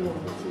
Gracias.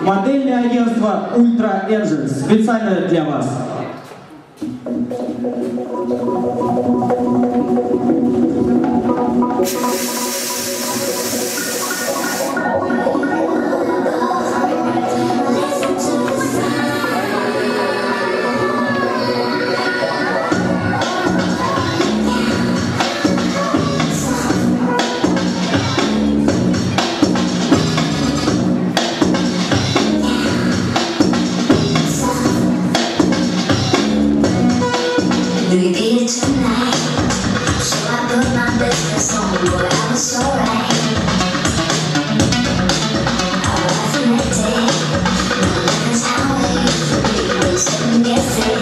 Модельное агентство Ultra Engines специально для вас. the floor.